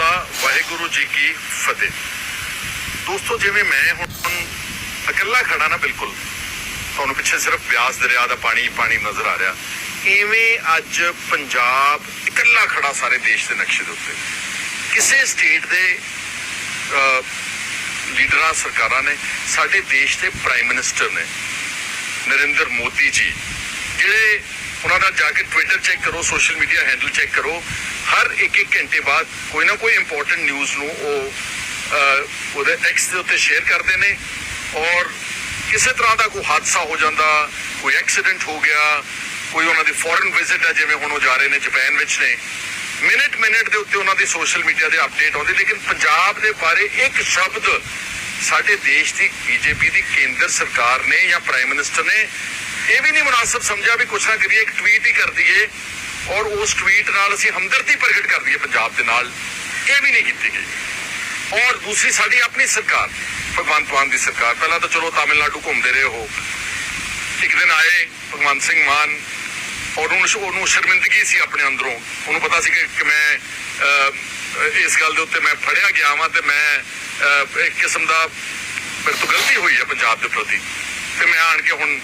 ਖਾਲਸਾ, ਵਾਹਿਗੁਰੂ ਜੀ ਕੀ ਫਤਿਹ। ਦੋਸਤੋ, ਜਿਵੇਂ ਮੈਂ ਹੁਣ ਇਕੱਲਾ ਖੜਾ ਨਾ, ਬਿਲਕੁਲ, ਤੁਹਾਨੂੰ ਪਿੱਛੇ ਸਿਰਫ ਬਿਆਸ ਦਰਿਆ ਦਾ ਪਾਣੀ ਪਾਣੀ ਨਜ਼ਰ ਆ ਰਿਹਾ। ਐਵੇਂ ਅੱਜ ਪੰਜਾਬ ਇਕੱਲਾ ਖੜਾ ਸਾਰੇ ਦੇਸ਼ ਦੇ ਨਕਸ਼ੇ ਦੇ ਉੱਤੇ। ਕਿਸੇ ਸਟੇਟ ਦੇ ਲੀਡਰਾਂ, ਸਰਕਾਰਾਂ ਨੇ, ਸਾਡੇ ਦੇਸ਼ ਦੇ ਪ੍ਰਾਈਮ ਮਿਨਿਸਟਰ ਨੇ, ਨਰਿੰਦਰ ਮੋਦੀ ਜੀ, ਜਿਹੜੇ ਉਹਨਾਂ ਦਾ ਜਾ ਕੇ ਟਵਿੱਟਰ ਚੈੱਕ ਕਰੋ ਸੋਸ਼ਲ ਮੀਡੀਆ ਹੈਂਡਲ ਚੈੱਕ ਕਰੋ ਹਰ ਇੱਕ ਇੱਕ ਘੰਟੇ ਬਾਅਦ ਕੋਈ ਨਾ ਕੋਈ ਇੰਪੋਰਟੈਂਟ ਨਿਊਜ਼ ਨੂੰ ਉਹ ਉਹਦੇ ਐਕਸ ਦੇ ਉੱਤੇ ਸ਼ੇਅਰ ਕਰਦੇ ਨੇ ਔਰ ਕਿਸੇ ਤਰ੍ਹਾਂ ਦਾ ਕੋਈ ਹਾਦਸਾ ਹੋ ਜਾਂਦਾ, ਕੋਈ ਐਕਸੀਡੈਂਟ ਹੋ ਗਿਆ, ਕੋਈ ਉਹਨਾਂ ਦੀ ਫੋਰਨ ਵਿਜ਼ਿਟ ਹੈ ਜਿਵੇਂ ਹੁਣ ਉਹ ਜਾ ਰਹੇ ਨੇ ਜਾਪਾਨ ਵਿੱਚ ਨੇ ਮਿੰਟ ਮਿੰਟ ਦੇ ਉੱਤੇ ਉਹਨਾਂ ਦੀ ਸੋਸ਼ਲ ਮੀਡੀਆ ਦੇ ਅਪਡੇਟ ਆਉਂਦੇ, ਲੇਕਿਨ ਪੰਜਾਬ ਦੇ ਬਾਰੇ ਇੱਕ ਸ਼ਬਦ ਸਾਡੇ ਦੇਸ਼ ਦੀ ਬੀਜੇਪੀ ਦੀ ਕੇਂਦਰ ਸਰਕਾਰ ਨੇ ਜਾਂ ਪ੍ਰਾਈਮ ਮਿਨਿਸਟਰ ਨੇ ਇਹ ਵੀ ਨਹੀਂ ਮੁਨਾਸਬ ਸਮਝਿਆ ਵੀ ਕੁਛ ਨਾ ਕਰੀਏ, ਇੱਕ ਟਵੀਟ ਹੀ ਕਰ ਦਈਏ ਔਰ ਉਸ ਟਵੀਟ ਨਾਲ ਅਸੀਂ ਹਮਦਰਦੀ ਪ੍ਰਗਟ ਕਰ ਦਈਏ ਪੰਜਾਬ ਦੇ ਨਾਲ। ਇਹ ਵੀ ਨਹੀਂ ਕੀਤੀ ਗਈ। ਔਰ ਦੂਸਰੀ ਸਾਡੀ ਆਪਣੀ ਸਰਕਾਰ, ਭਗਵੰਤ ਮਾਨ ਦੀ ਸਰਕਾਰ। ਪਹਿਲਾਂ ਤਾਂ ਚਲੋ ਤਾਮਿਲਨਾਡੂ ਘੁੰਮਦੇ ਰਹੇ ਹੋ ਇੱਕ ਦਿਨ ਆਏ ਭਗਵੰਤ ਸਿੰਘ ਮਾਨ ਔਰ ਉਹਨੂੰ ਉਹਨੂੰ ਸ਼ਰਮਿੰਦਗੀ ਸੀ ਆਪਣੇ ਅੰਦਰੋਂ। ਉਹਨੂੰ ਪਤਾ ਸੀ ਕਿ ਮੈਂ ਇਸ ਗੱਲ ਦੇ ਉੱਤੇ ਮੈਂ ਫੜਿਆ ਗਿਆ ਵਾਂ ਤੇ ਮੈਂ ਇੱਕ ਕਿਸਮ ਦਾ ਮੇਰੇ ਤੋਂ ਗਲਤੀ ਹੋਈ ਹੈ ਪੰਜਾਬ ਦੇ ਪ੍ਰਤੀ। ਤੇ ਮੈਂ ਆਣ ਕੇ ਹੁਣ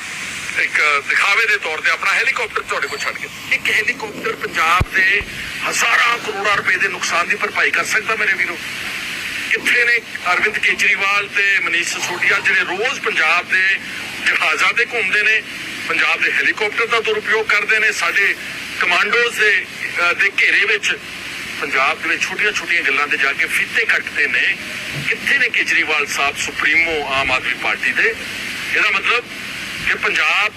ਇੱਕ ਦਿਖਾਵੇ ਦੇ ਤੌਰ ਤੇ ਆਪਣਾ ਹੈਲੀਕਾਪਟਰ ਤੁਹਾਡੇ ਕੋਲ ਛੱਡ ਗਿਆ ਇੱਕ ਹੈਲੀਕਾਪਟਰ ਪੰਜਾਬ ਦੇ ਹਜ਼ਾਰਾਂ ਕਰੋੜਾਂ ਰੁਪਏ ਦੇ ਨੁਕਸਾਨ ਦੀ ਭਰਪਾਈ ਕਰ ਸਕਦਾ ਮੇਰੇ ਵੀਰੋ। ਕਿੱਥੇ ਨੇ ਅਰਵਿੰਦ ਕੇਜਰੀਵਾਲ ਤੇ ਮਨੀਸ਼ ਸਿਸੋਦੀਆ, ਜਿਹੜੇ ਰੋਜ਼ ਪੰਜਾਬ ਦੇ ਜਹਾਜ਼ਾਂ ਤੇ ਘੁੰਮਦੇ ਨੇ, ਪੰਜਾਬ ਦੇ ਹੈਲੀਕਾਪਟਰ ਦਾ ਦੁਰਉਪਯੋਗ ਕਰਦੇ ਨੇ, ਸਾਡੇ ਕਮਾਂਡੋਜ਼ ਦੇ ਦੇ ਘੇਰੇ ਵਿੱਚ, ਪੰਜਾਬ ਦੇ ਵਿੱਚ ਛੋਟੀਆਂ-ਛੋਟੀਆਂ ਗੱਲਾਂ ਤੇ ਜਾ ਕੇ ਫੀਤੇ ਕੱਟਦੇ ਨੇ। ਕਿੱਥੇ ਨੇ ਕੇਜਰੀਵਾਲ ਸਾਹਿਬ ਸੁਪਰੀਮੋ ਆਮ ਆਦਮੀ ਪਾਰਟੀ ਦੇ? ਇਹਦਾ ਮਤਲਬ ਕਿ ਪੰਜਾਬ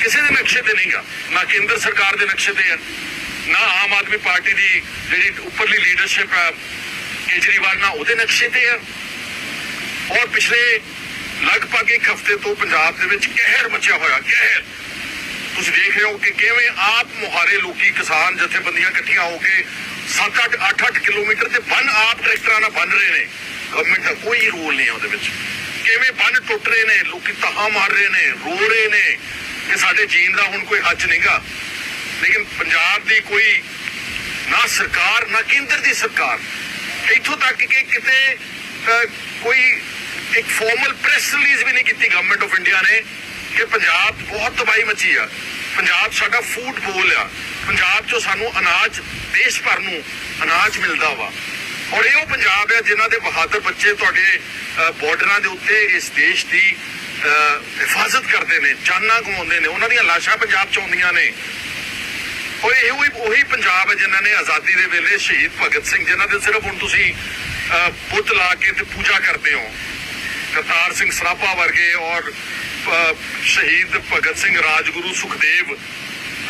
ਕਿਸੇ ਦੇ ਨਕਸ਼ੇ ਤੇ ਨਹੀਂਗਾ। ਨਾ ਕੇਂਦਰ ਸਰਕਾਰ ਦੇ ਨਕਸ਼ੇ ਤੇ ਹੈ, ਨਾ ਆਮ ਆਦਮੀ ਪਾਰਟੀ ਦੀ ਜਿਹੜੀ ਉੱਪਰਲੀ ਲੀਡਰਸ਼ਿਪ ਹੈ, ਕੇਜਰੀਵਾਲ ਨਾਲ ਉਹਦੇ ਨਕਸ਼ੇ ਤੇ ਆ ਔਰ ਪਿਛਲੇ ਲਗਭਗ ਇੱਕ ਹਫ਼ਤੇ ਤੋਂ ਪੰਜਾਬ ਦੇ ਵਿੱਚ ਕਹਿਰ ਮਚਿਆ ਹੋਇਆ, ਕਹਿਰ। ਤੁਸੀਂ ਦੇਖ ਰਹੇ ਹੋ ਕਿ ਕਿਵੇਂ ਆਪ ਮੁਹਾਰੇ ਲੋਕੀ ਕਿਸਾਨ ਜਥੇਬੰਦੀਆਂ ਇਕੱਠੀਆਂ ਹੋ ਕੇ 7-8 8-8 ਕਿਲੋਮੀਟਰ ਤੇ ਬੰਨ ਆਪ ਟਰੈਕਟਰਾਂ ਨਾਲ ਬੰਨ ਰਹੇ ਨੇ। ਗਵਰਨਮੈਂਟ ਦਾ ਕੋਈ ਰੋਲ ਨਹੀਂ ਹੈ ਉਹਦੇ ਵਿੱਚ। ਕਿਵੇਂ ਬੰਨ ਟੁੱਟ ਰਹੇ ਨੇ, ਲੋਕੀ ਤਹਾ ਮਾਰ ਰਹੇ ਨੇ, ਰੋ ਰਹੇ ਨੇ ਕਿ ਸਾਡੇ ਜੀਣ ਦਾ ਹੁਣ ਕੋਈ ਹੱਜ ਨਹੀਂਗਾ। ਲੇਕਿਨ ਪੰਜਾਬ ਦੀ ਕੋਈ ਨਾ ਸਰਕਾਰ, ਨਾ ਕੇਂਦਰ ਦੀ ਸਰਕਾਰ, ਇੱਥੋਂ ਤੱਕ ਕਿ ਕਿਤੇ ਕੋਈ ਇੱਕ ਫਾਰਮਲ ਪ੍ਰੈਸ ਰਿਲੀਜ਼ ਵੀ ਨਹੀਂ ਕੀਤੀ ਗਵਰਨਮੈਂਟ ਆਫ ਇੰਡੀਆ ਨੇ ਕਿ ਪੰਜਾਬ ਬਹੁਤ ਤਬਾਹੀ ਮਚੀ ਆ। ਪੰਜਾਬ ਸਾਡਾ ਫੂਡ ਬੋਲ ਆ। ਪੰਜਾਬ 'ਚੋਂ ਸਾਨੂੰ ਅਨਾਜ, ਦੇਸ਼ ਭਰ ਨੂੰ ਅਨਾਜ ਮਿਲਦਾ ਵਾ। ਔਰ ਇਹ ਉਹ ਪੰਜਾਬ ਹੈ ਜਿਨ੍ਹਾਂ ਦੇ ਬਹਾਦਰ ਬੱਚੇ ਤੁਹਾਡੇ ਬਾਰਡਰਾਂ ਦੇ ਉੱਤੇ ਇਸ ਦੇਸ਼ ਦੀ ਹਿਫਾਜ਼ਤ ਕਰਦੇ ਨੇ, ਜਾਨਾਂ ਗਵਾਉਂਦੇ ਨੇ, ਉਹਨਾਂ ਦੀਆਂ ਲਾਸ਼ਾਂ ਪੰਜਾਬ 'ਚ ਆਉਂਦੀਆਂ ਨੇ। ਉਹ ਇਹ ਉਹੀ ਉਹੀ ਪੰਜਾਬ ਹੈ ਜਿਨ੍ਹਾਂ ਨੇ ਆਜ਼ਾਦੀ ਦੇ ਵੇਲੇ ਸ਼ਹੀਦ ਭਗਤ ਸਿੰਘ, ਜਿਨ੍ਹਾਂ ਦੇ ਸਿਰਫ ਹੁਣ ਤੁਸੀਂ ਬੁੱਤ ਲਾ ਕੇ ਤੇ ਪੂਜਾ ਕਰਦੇ ਹੋ। ਕਰਤਾਰ ਸਿੰਘ ਸਰਾਭਾ ਵਰਗੇ ਔਰ ਸ਼ਹੀਦ ਭਗਤ ਸਿੰਘ ਰਾਜਗੁਰੂ ਸੁਖਦੇਵ।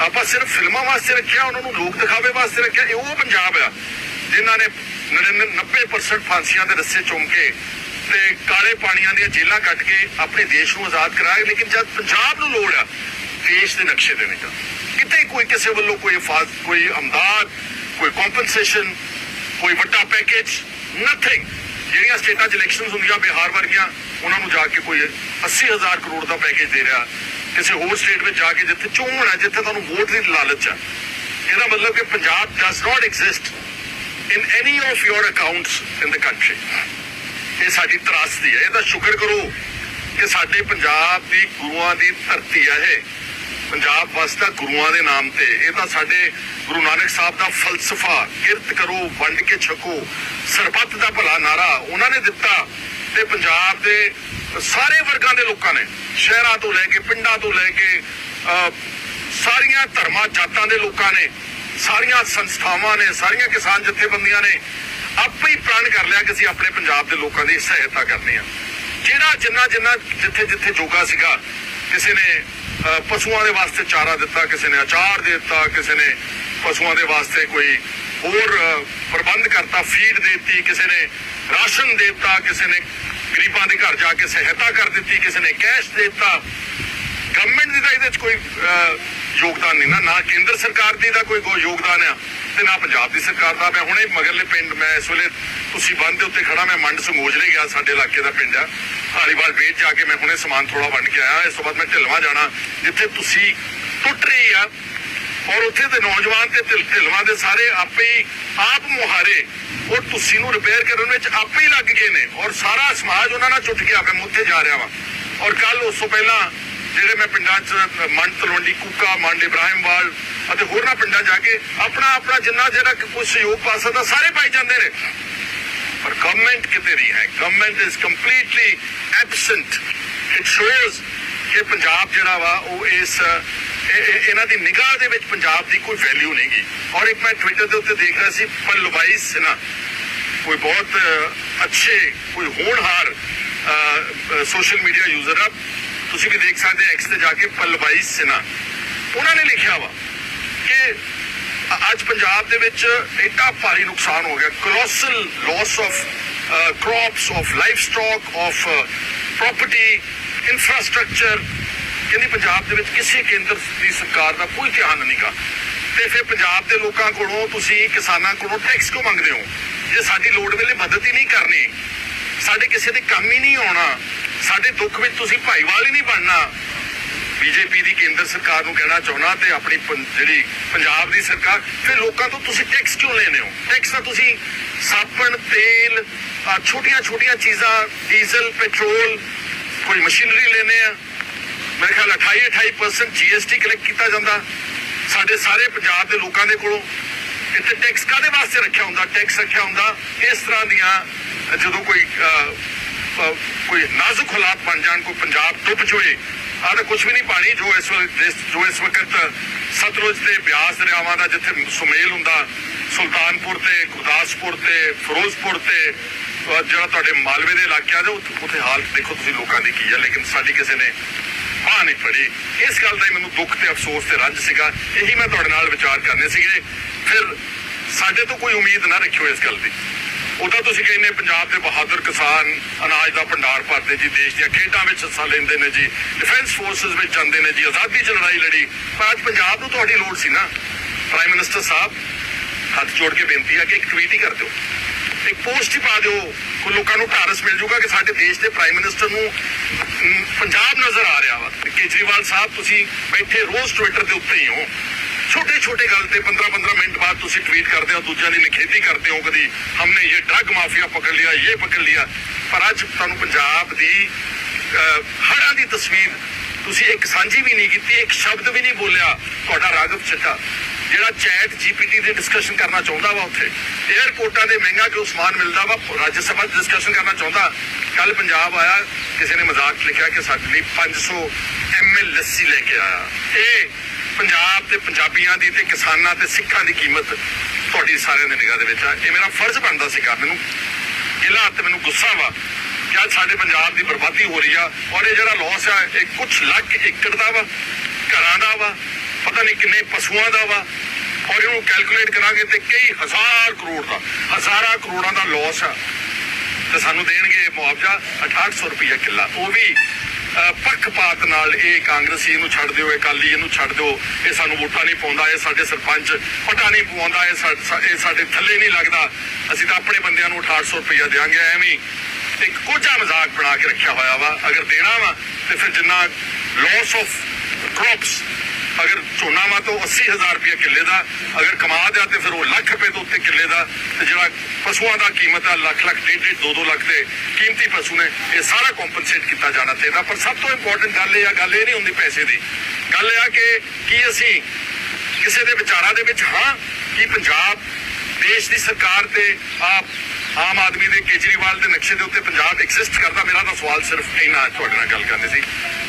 ਆਪਾਂ ਸਿਰਫ ਫਿਲਮਾਂ ਵਾਸਤੇ ਰੱਖਿਆ, ਉਹਨਾਂ ਨੂੰ ਲੋਕ ਦਿਖਾਵੇ ਵਾਸਤੇ ਰੱਖਿਆ, ਇਹ ਉਹ ਪੰਜਾਬ ਆ। ਜਿਨ੍ਹਾਂ ਨੇ 90% ਫਾਂਸੀਆਂ ਦੇ ਰੱਸੇ ਚੁੰਮ ਕੇ ਤੇ ਕਾਲੇ ਪਾਣੀਆਂ ਦੀਆਂ ਜੇਲ੍ਹਾਂ ਕੱਟ ਕੇ ਆਪਣੇ ਦੇਸ਼ ਨੂੰ ਆਜ਼ਾਦ ਕਰਾਇਆ। ਲੇਕਿਨ ਜਦ ਪੰਜਾਬ ਨੂੰ ਲੋੜ ਆ, ਦੇਸ਼ ਦੇ ਨਕਸ਼ੇ ਦੇ ਵਿੱਚ। ਕਿਤੇ ਕੋਈ ਕਿਸੇ ਵੱਲੋਂ ਕੋਈ ਫਾਜ਼ ਕੋਈ ਅਮਦਾਦ, ਕੋਈ ਕੰਪਨਸੇਸ਼ਨ ਕੋਈ ਵੱਡਾ ਪੈਕੇਜ ਨਥਿੰਗ ਜਿਹੜੀਆਂ ਸਟੇਟਾਂ 'ਚ ਇਲੈਕਸ਼ਨਸ ਹੁੰਦੀਆਂ, ਬਿਹਾਰ ਵਰਗੀਆਂ, ਉਹਨਾਂ ਨੂੰ ਜਾ ਕੇ ਕੋਈ 80000 ਕਰੋੜ ਦਾ ਪੈਕੇਜ ਦੇ ਰਿਹਾ। ਕਿਸੇ ਹੋਰ ਸਟੇਟ ਵਿੱਚ ਜਾ ਕੇ ਜਿੱਥੇ ਚੋਣ ਹੈ ਜਿੱਥੇ ਤੁਹਾਨੂੰ ਵੋਟ ਦੀ ਲਾਲਚ ਹੈ ਇਹਦਾ ਮਤਲਬ ਕਿ Punjab does not exist in any of your accounts in the country ਇਹ ਸਾਡੀ ਤਰਾਸਦੀ ਹੈ। ਇਹਦਾ ਸ਼ੁਕਰ ਕਰੋ ਕਿ ਸਾਡੇ ਪੰਜਾਬ ਦੀ ਗੁਰੂਆਂ ਦੀ ਧਰਤੀ ਹੈ ਇਹ। ਪੰਜਾਬ ਵਸਦਾ ਗੁਰੂਆਂ ਦੇ ਨਾਮ ਤੇ। ਇਹ ਤਾਂ ਸਾਡੇ ਗੁਰੂ ਨਾਨਕ ਸਾਹਿਬ ਦਾ ਫਲਸਫਾ। ਕਿਰਤ ਕਰੋ, ਵੰਡ ਕੇ ਛਕੋ। ਸਰਬੱਤ ਦਾ ਭਲਾ ਨਾਰਾ ਉਹਨਾਂ ਨੇ ਦਿੱਤਾ। ਤੇ ਪੰਜਾਬ ਦੇ ਸਾਰੇ ਵਰਗਾਂ ਦੇ ਲੋਕਾਂ ਨੇ, ਸ਼ਹਿਰਾਂ ਤੋਂ ਲੈ ਕੇ, ਪਿੰਡਾਂ ਤੋਂ ਲੈ ਕੇ ਸਾਰੀਆਂ ਧਰਮਾਂ ਜਾਤਾਂ ਦੇ ਲੋਕਾਂ ਨੇ ਸਾਰੀਆਂ ਸੰਸਥਾਵਾਂ ਨੇ, ਸਾਰੀਆਂ ਕਿਸਾਨ ਜਥੇਬੰਦੀਆਂ ਨੇ ਆਪੇ ਹੀ ਪ੍ਰਣ ਕਰ ਲਿਆ ਕਿ ਅਸੀਂ ਆਪਣੇ ਪੰਜਾਬ ਦੇ ਲੋਕਾਂ ਦੀ ਸਹਾਇਤਾ ਕਰਨੀ ਆ। ਜਿਹੜਾ ਜਿੰਨਾ ਜਿੰਨਾ ਜਿੱਥੇ ਜਿੱਥੇ ਜੋਗਾ ਸੀਗਾ, ਕਿਸੇ ਨੇ ਪਸ਼ੂਆਂ ਦੇ ਵਾਸਤੇ ਚਾਰਾ ਦਿੱਤਾ, ਕਿਸੇ ਨੇ ਅਚਾਰ ਦੇ ਦਿੱਤਾ, ਕਿਸੇ ਨੇ ਪਸ਼ੂਆਂ ਦੇ ਵਾਸਤੇ ਕੋਈ ਹੋਰ ਪ੍ਰਬੰਧ ਕਰਤਾ, ਫੀਡ ਦੇ ਦਿੱਤੀ, ਕਿਸੇ ਨੇ ਰਾਸ਼ਨ ਦੇ ਦਿੱਤਾ, ਕਿਸੇ ਨੇ ਗਰੀਬਾਂ ਦੇ ਘਰ ਜਾ ਕੇ ਸਹਾਇਤਾ ਕਰ ਦਿੱਤੀ, ਕਿਸੇ ਨੇ ਕੈਸ਼ ਦੇ ਦਿੱਤਾ। ਗਵਰਨਮੈਂਟ ਦੀ ਤਾਂ ਇਹਦੇ 'ਚ ਕੋਈ ਯੋਗਦਾਨ ਨਹੀਂ ਨਾ ਨਾ ਕੇਂਦਰ ਸਰਕਾਰ ਦੀ ਦਾ ਕੋਈ ਯੋਗਦਾਨ ਆ ਤੇ ਨਾ ਪੰਜਾਬ ਦੀ ਸਰਕਾਰ ਦਾ। ਮੈਂ ਹੁਣੇ ਮਗਰਲੇ ਪਿੰਡ, ਮੈਂ ਇਸ ਵੇਲੇ ਤੁਸੀਂ ਬੰਦ ਦੇ ਉੱਤੇ ਖੜਾ, ਮੈਂ ਮੰਡ ਸੰਗੋਜਲੇ ਗਿਆ, ਸਾਡੇ ਇਲਾਕੇ ਦਾ ਪਿੰਡ ਆ। ਹਾਲੀਵਾਲ ਵੇਚ ਜਾ ਕੇ ਮੈਂ ਹੁਣੇ ਸਮਾਨ ਥੋੜਾ ਵੰਡ ਕੇ ਆਇਆ, ਇਸ ਤੋਂ ਬਾਅਦ ਮੈਂ ਢਿਲਵਾ ਜਾਣਾ, ਜਿੱਥੇ ਤੁਸੀਂ ਟੁੱਟ ਰਹੀ ਆ। ਔਰ ਉੱਥੇ ਦੇ ਨੌਜਵਾਨ ਤੇ ਢਿਲ- ਦੇ ਸਾਰੇ ਆਪੇ ਹੀ, ਆਪ ਮੁਹਾਰੇ, ਉਹ ਤੁਸੀਂ ਨੂੰ ਰਿਪੇਅਰ ਕਰਨ ਵਿੱਚ ਆਪੇ ਹੀ ਲੱਗ ਗਏ ਨੇ। ਔਰ ਸਾਰਾ ਸਮਾਜ ਉਹਨਾਂ ਨਾਲ ਟੁੱਟ ਗਿਆ, ਮੈਂ ਉੱਥੇ ਜਾ ਰਿਹਾ ਵਾਂ। ਔਰ ਕੱਲ ਉਸ ਤੋਂ ਪਹਿਲਾਂ ਜਿਹੜੇ ਮੈਂ ਪਿੰਡਾਂ 'ਚ ਮੰਡ ਤਲਵੰਡੀ, ਕੁੱਕਾ, ਮੰਡ ਇਬਰਾਹਿਮਵਾਲ ਅਤੇ ਹੋਰਨਾਂ ਪਿੰਡਾਂ ਜਾ ਕੇ ਆਪਣਾ ਆਪਣਾ ਜਿੰਨਾ ਜਿਹੜਾ ਕੋਈ ਸਹਿਯੋਗ ਪਾ ਸਕਦਾ, ਸਾਰੇ ਪਾਈ ਜਾਂਦੇ ਨੇ। ਪਰ ਗਵਰਨਮੈਂਟ ਕਿਤੇ ਨਹੀਂ ਹੈ। Government is completely absent it shows ਕਿ ਪੰਜਾਬ ਜਿਹੜਾ ਵਾ, ਉਹ ਇਸ ਇਹਨਾਂ ਦੀ ਨਿਗਾਹ ਦੇ ਵਿੱਚ ਪੰਜਾਬ ਦੀ ਕੋਈ ਵੈਲਿਊ ਨਹੀਂ ਨਹੀਂਗੀ ਔਰ ਇੱਕ ਮੈਂ ਟਵਿੱਟਰ ਦੇ ਉੱਤੇ ਦੇਖ ਰਿਹਾ ਸੀ ਪਲਵਾਈ ਸਿਨਾ ਕੋਈ ਬਹੁਤ ਅੱਛੇ, ਕੋਈ ਹੋਣਹਾਰ ਸੋਸ਼ਲ ਮੀਡੀਆ ਯੂਜ਼ਰ ਆ। ਤੁਸੀਂ ਵੀ ਦੇਖ ਸਕਦੇ ਐਕਸ ਤੇ ਜਾ ਕੇ ਪਲਵਾਈ ਸਿਨਾ। ਉਹਨਾਂ ਨੇ ਲਿਖਿਆ ਵਾ ਕਿ ਅੱਜ ਪੰਜਾਬ ਦੇ ਵਿੱਚ ਇੰਨਾ ਭਾਰੀ ਨੁਕਸਾਨ ਹੋ ਗਿਆ। Colossal loss of crops of life of property infrastructure ਕਹਿੰਦੀ ਪੰਜਾਬ ਦੇ ਵਿੱਚ ਕਿਸੇ ਕੇਂਦਰ ਦੀ ਸਰਕਾਰ ਦਾ ਕੋਈ ਧਿਆਨ ਨਹੀਂਗਾ ਤੇ ਫਿਰ ਪੰਜਾਬ ਦੇ ਲੋਕਾਂ ਕੋਲੋਂ ਤੁਸੀਂ ਕਿਸਾਨਾਂ ਕੋਲੋਂ ਟੈਕਸ ਕਿਉਂ ਮੰਗਦੇ ਹੋ? ਜੇ ਸਾਡੀ ਲੋੜ ਵੇਲੇ ਮਦਦ ਹੀ ਨਹੀਂ ਕਰਨੀ, ਸਾਡੇ ਕਿਸੇ ਦੇ ਕੰਮ ਹੀ ਨਹੀਂ ਆਉਣਾ। ਸਾਡੇ ਦੁੱਖ ਵਿੱਚ ਤੁਸੀਂ ਭਾਈਵਾਲ ਹੀ ਨਹੀਂ ਬਣਨਾ। ਬੀਜੇਪੀ ਦੀ ਕੇਂਦਰ ਸਰਕਾਰ ਨੂੰ ਕਹਿਣਾ ਚਾਹੁੰਦਾ ਤੇ ਆਪਣੀ ਜਿਹੜੀ ਪੰਜਾਬ ਦੀ ਸਰਕਾਰ, ਫਿਰ ਲੋਕਾਂ ਤੋਂ ਤੁਸੀਂ ਟੈਕਸ ਕਿਉਂ ਲੈਨੇ ਹੋ? ਟੈਕਸ ਤਾਂ ਤੁਸੀਂ ਸਾਬਣ, ਤੇਲ ਛੋਟੀਆਂ ਛੋਟੀਆਂ ਚੀਜ਼ਾਂ ਡੀਜ਼ਲ ਪੈਟਰੋਲ ਕੋਈ ਮਸ਼ੀਨਰੀ ਲੈਨੇ ਆ। ਮੇਰੇ ਖਿਆਲ 28 28% ਜੀਐਸਟੀ ਕਲੈਕਟ ਕੀਤਾ ਜਾਂਦਾ। ਸਾਡੇ ਸਾਰੇ ਪੰਜਾਬ ਦੇ ਲੋਕਾਂ ਦੇ ਕੋਲੋਂ। ਇੱਥੇ ਟੈਕਸ ਕਾਦੇ ਵਾਸਤੇ ਰੱਖਿਆ ਹੁੰਦਾ? ਟੈਕਸ ਰੱਖਿਆ ਹੁੰਦਾ ਇਸ ਤਰ੍ਹਾਂ ਦੀਆਂ ਜਦੋਂ ਕੋਈ ਕੋਈ ਨਾਜ਼ੁਕ ਹਾਲਾਤ ਬਣ ਜਾਣ, ਕੋਈ ਪੰਜਾਬ ਡੁੱਬ ਜਾਵੇ ਆਹ ਕੁਝ ਵੀ ਨਹੀਂ ਪਾਣੀ, ਜੋ ਇਸ ਵਕਤ ਜੋ ਇਸ ਵਕਤ ਸਤਲੁਜ ਤੇ ਬਿਆਸ ਦਰਿਆਵਾਂ ਦਾ ਜਿੱਥੇ ਸੁਮੇਲ ਹੁੰਦਾ, ਸੁਲਤਾਨਪੁਰ ਤੇ, ਗੁਰਦਾਸਪੁਰ ਤੇ, ਫਿਰੋਜ਼ਪੁਰ ਤੇ ਜਿਹੜਾ ਤੁਹਾਡੇ ਮਾਲਵੇ ਦੇ ਇਲਾਕਿਆਂ ਦੇ ਉੱਥੇ ਹਾਲਤ ਦੇਖੋ ਤੁਸੀਂ ਲੋਕਾਂ ਦੀ ਕੀ ਹੈ ਲੇਕਿਨ ਸਾਡੀ ਕਿਸੇ ਨੇ ਬਾਹ ਨਹੀਂ ਫੜੀ। ਇਸ ਗੱਲ ਦਾ ਮੈਨੂੰ ਦੁੱਖ ਤੇ ਅਫਸੋਸ ਤੇ ਰੰਜ ਸੀਗਾ। ਇਹੀ ਮੈਂ ਤੁਹਾਡੇ ਨਾਲ ਵਿਚਾਰ ਕਰਨੇ ਸੀਗੇ। ਫਿਰ ਸਾਡੇ ਤੋਂ ਕੋਈ ਉਮੀਦ ਨਾ ਰੱਖਿਓ ਇਸ ਗੱਲ ਦੀ। ਉਦੋਂ ਤੁਸੀਂ ਕਹਿੰਦੇ ਪੰਜਾਬ ਦੇ ਬਹਾਦਰ ਕਿਸਾਨ ਅਨਾਜ ਦਾ ਭੰਡਾਰ ਭਰਦੇ ਜੀ, ਦੇਸ਼ ਦੀਆਂ ਖੇਡਾਂ ਵਿੱਚ ਹਿੱਸਾ ਲੈਂਦੇ ਨੇ ਜੀ ਡਿਫੈਂਸ ਫੋਰਸਸ ਵਿੱਚ ਜਾਂਦੇ ਨੇ ਜੀ, ਆਜ਼ਾਦੀ 'ਚ ਲੜਾਈ ਲੜੀ। ਪਰ ਅੱਜ ਪੰਜਾਬ ਨੂੰ ਤੁਹਾਡੀ ਲੋੜ ਸੀ ਨਾ। ਪ੍ਰਾਈਮ ਮਿਨਿਸਟਰ ਸਾਹਿਬ, ਹੱਥ ਜੋੜ ਕੇ ਬੇਨਤੀ ਹੈ ਕਿ ਇੱਕ ਟਵੀਟ ਹੀ ਕਰ ਦਿਓ। ਇੱਕ ਪੋਸਟ ਹੀ ਪਾ ਦਿਓ ਕੋ ਲੋਕਾਂ ਨੂੰ ਢਾਰਸ ਮਿਲ ਜੂਗਾ ਕਿ ਸਾਡੇ ਦੇਸ਼ ਦੇ ਪ੍ਰਾਈਮ ਮਿਨਿਸਟਰ ਨੂੰ ਪੰਜਾਬ ਨਜ਼ਰ ਆ ਰਿਹਾ ਵਾ। ਕੇਜਰੀਵਾਲ ਸਾਹਿਬ, ਤੁਸੀਂ ਬੈਠੇ ਰੋਜ਼ ਟਵਿੱਟਰ ਦੇ ਉੱਤੇ ਹੀ ਹੋ। ਛੋਟੇ ਛੋਟੇ ਗੱਲ ਤੇ 15 15 ਮਿੰਟ ਬਾਅਦ ਤੁਸੀਂ ਟਵੀਟ ਕਰਦੇ ਹੋ ਦੂਜਿਆਂ ਦੀ ਨਿਖੇਧੀ ਕਰਦੇ ਹੋ ਕਦੀ ਹਮਨੇ ਇਹ ਡਰਗ ਮਾਫੀਆ ਪਕੜ ਲਿਆ ਇਹ ਪਕੜ ਲਿਆ। ਪਰ ਅੱਜ ਤੁਹਾਨੂੰ ਪੰਜਾਬ ਦੀ ਅਹ, ਦੀ ਤਸਵੀਰ ਤੁਸੀਂ ਇੱਕ ਸਾਂਝੀ ਵੀ ਨਹੀਂ ਕੀਤੀ ਇੱਕ ਸ਼ਬਦ ਵੀ ਨਹੀਂ ਬੋਲਿਆ ਤੁਹਾਡਾ ਰਾਗਵ ਚੱਡਾ ਜਿਹੜਾ ਚੈਟ ਜੀਪੀਟੀ ਦੀ ਡਿਸਕਸ਼ਨ ਕਰਨਾ ਚਾਹੁੰਦਾ ਵਾ ਉੱਥੇ। 에ਅਰਪੋਰਟਾਂ ਦੇ ਮਹਿੰਗਾ ਕਿਉਂ ਸਮਾਨ ਮਿਲਦਾ ਵਾ ਰਾਜ ਸਭਾ 'ਚ ਡਿਸਕਸ਼ਨ ਕਰਨਾ ਚਾਹੁੰਦਾ। ਕੱਲ ਪੰਜਾਬ ਆਇਆ ਕਿਸੇ ਨੇ ਮਜ਼ਾਕ 'ਚ ਲਿਖਿਆ ਕਿ ਸਾਡੇ ਲਈ 500 ਐਮਐਲ ਲੱਸੀ ਲੈ ਕੇ ਆਇਆ। ਇਹ ਪੰਜਾਬ ਤੇ ਪੰਜਾਬੀਆਂ ਦੀ ਤੇ ਕਿਸਾਨਾਂ ਤੇ ਸਿੱਖਾਂ ਦੀ ਕੀਮਤ ਤੁਹਾਡੀ ਸਾਰਿਆਂ ਦੀ ਨਿਗਾਹ ਦੇ ਵਿੱਚ ਆ। ਇਹ ਮੇਰਾ ਫਰਜ਼ ਬਣਦਾ ਸੀਗਾ ਮੈਨੂੰ ਗਿਲਾ ਤੇ ਮੈਨੂੰ ਗੁੱਸਾ ਵਾ ਕਿ ਅੱਜ ਸਾਡੇ ਪੰਜਾਬ ਦੀ ਬਰਬਾਦੀ ਹੋ ਰਹੀ ਆ ਔਰ ਇਹ ਜਿਹੜਾ ਲਾਸ ਆ, ਇਹ ਕੁਝ ਲੱਖ ਏਕੜ ਦਾ ਵਾ, ਘਰਾਂ ਦਾ ਵਾ, ਪਤਾ ਨਹੀਂ ਕਿੰਨੇ ਪਸ਼ੂਆਂ ਦਾ ਵਾ। ਔਰ ਇਹਨੂੰ ਕੈਲਕੂਲੇਟ ਕਰਾਂਗੇ ਤੇ ਕਈ ਹਜ਼ਾਰ ਕਰੋੜ ਦਾ, ਹਜ਼ਾਰਾਂ ਕਰੋੜਾਂ ਦਾ ਲਾਸ ਆ। ਤੇ ਸਾਨੂੰ ਦੇਣਗੇ ਮੁਆਵਜ਼ਾ 6800 ਰੁਪਏ ਕਿੱਲਾ। ਉਹ ਵੀ ਪੱਖਪਾਤ ਨਾਲ ਇਹ ਕਾਂਗਰਸੀ ਇਹਨੂੰ ਛੱਡ ਦਿਓ ਅਕਾਲੀ ਇਹਨੂੰ ਛੱਡ ਦਿਓ, ਇਹ ਸਾਨੂੰ ਵੋਟਾਂ ਨਹੀਂ ਪਾਉਂਦਾ, ਇਹ ਸਾਡੇ ਸਰਪੰਚ ਪਟਾ ਨਹੀਂ ਪਵਾਉਂਦਾ, ਇਹ ਸਾਡੇ ਥੱਲੇ ਨਹੀਂ ਲੱਗਦਾ। ਅਸੀਂ ਤਾਂ ਆਪਣੇ ਬੰਦਿਆਂ ਨੂੰ 6800 ਰੁਪਇਆ ਦੇਵਾਂਗੇ ਐਵੇਂ ਹੀ ਕੋਝਾ ਮਜ਼ਾਕ ਬਣਾ ਕੇ ਰੱਖਿਆ ਹੋਇਆ ਵਾ। ਅਗਰ ਦੇਣਾ ਵਾ, ਤੇ ਫਿਰ ਜਿੰਨਾ ਲਾਸ ਆਫ ਕ੍ਰੌਪਸ ਅਗਰ ਝੋਨਾ ਵਾ ਤਾਂ 80000 ਰੁਪਏ ਕਿੱਲੇ ਦਾ, ਅਗਰ ਕਮਾ ਦਿਆ ਤੇ ਫਿਰ ਉਹ ਲੱਖ ਰੁਪਏ ਤੋਂ ਉੱਤੇ ਕਿੱਲੇ ਦਾ। ਤੇ ਜਿਹੜਾ ਪਸ਼ੂਆਂ ਦਾ ਕੀਮਤ ਆ, ਲੱਖ ਲੱਖ, ਡੇਢ ਡੇਢ 2 2 ਲੱਖ ਦੇ ਕੀਮਤੀ ਪਸ਼ੂ ਨੇ, ਇਹ ਸਾਰਾ ਕੰਪਨਸੇਟ ਕੀਤਾ ਜਾਣਾ ਚਾਹੀਦਾ ਪਰ ਸਭ ਤੋਂ ਇੰਪੋਰਟੈਂਟ ਗੱਲ ਇਹ ਆ, ਗੱਲ ਇਹ ਨਹੀਂ ਹੁੰਦੀ ਪੈਸੇ ਦੀ। ਗੱਲ ਇਹ ਆ ਕਿ ਕੀ ਅਸੀਂ ਕਿਸੇ ਦੇ ਵਿਚਾਰਾਂ ਦੇ ਵਿੱਚ ਹਾਂ ਕਿ ਪੰਜਾਬ ਦੇਸ਼ ਦੀ ਸਰਕਾਰ ਤੇ ਆਪ ਆਮ ਆਦਮੀ ਦੇ ਕੇਜਰੀਵਾਲ ਦੇ ਨਕਸ਼ੇ ਦੇ ਉੱਤੇ ਪੰਜਾਬ ਐਗਜ਼ਿਸਟ ਕਰਦਾ, ਮੇਰਾ ਤਾਂ ਸਵਾਲ ਸਿਰਫ ਇੰਨਾ ਤੁਹਾਡੇ ਨਾਲ ਗੱਲ ਕਰਨੀ ਸੀ।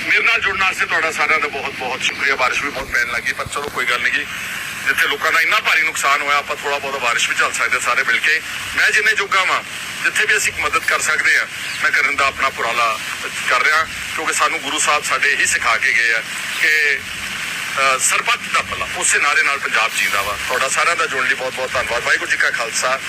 ਮੇਰੇ ਨਾਲ ਜੁੜਨ ਵਾਸਤੇ ਤੁਹਾਡਾ ਸਾਰਿਆਂ ਦਾ ਬਹੁਤ ਬਹੁਤ ਸ਼ੁਕਰੀਆ। ਬਾਰਿਸ਼ ਵੀ ਬਹੁਤ ਪੈਣ ਲੱਗੀ, ਪਰ ਚਲੋ ਕੋਈ ਗੱਲ ਨਹੀਂ ਗੀ ਜਿੱਥੇ ਲੋਕਾਂ ਦਾ ਇੰਨਾ ਭਾਰੀ ਨੁਕਸਾਨ ਹੋਇਆ, ਆਪਾਂ ਥੋੜਾ ਬਹੁਤਾ ਬਾਰਿਸ਼ ਵੀ ਚੱਲ ਸਕਦੇ ਸਾਰੇ ਮਿਲ ਕੇ। ਮੈਂ ਜਿੰਨੇ ਜੋਗਾ ਵਾਂ, ਜਿੱਥੇ ਵੀ ਅਸੀਂ ਮਦਦ ਕਰ ਸਕਦੇ ਆ ਮੈਂ ਕਰਨ ਦਾ ਆਪਣਾ ਪੁਰਾਲਾ ਕਰ ਰਿਹਾ, ਕਿਉਂਕਿ ਸਾਨੂੰ ਗੁਰੂ ਸਾਹਿਬ ਸਾਡੇ ਇਹੀ ਸਿਖਾ ਕੇ ਗਏ ਆ ਕਿ ਸਰਬੱਤ ਦਾ ਭਲਾ, ਉਸੇ ਨਾਰੇ ਨਾਲ ਪੰਜਾਬ ਜੀਂਦਾ ਵਾ। ਤੁਹਾਡਾ ਸਾਰਿਆਂ ਦਾ ਜੁੜਨ ਲਈ ਬਹੁਤ ਬਹੁਤ ਧੰਨਵਾਦ। ਵਾਹਿਗੁਰੂ ਜੀ ਕਾ ਖਾਲਸਾ।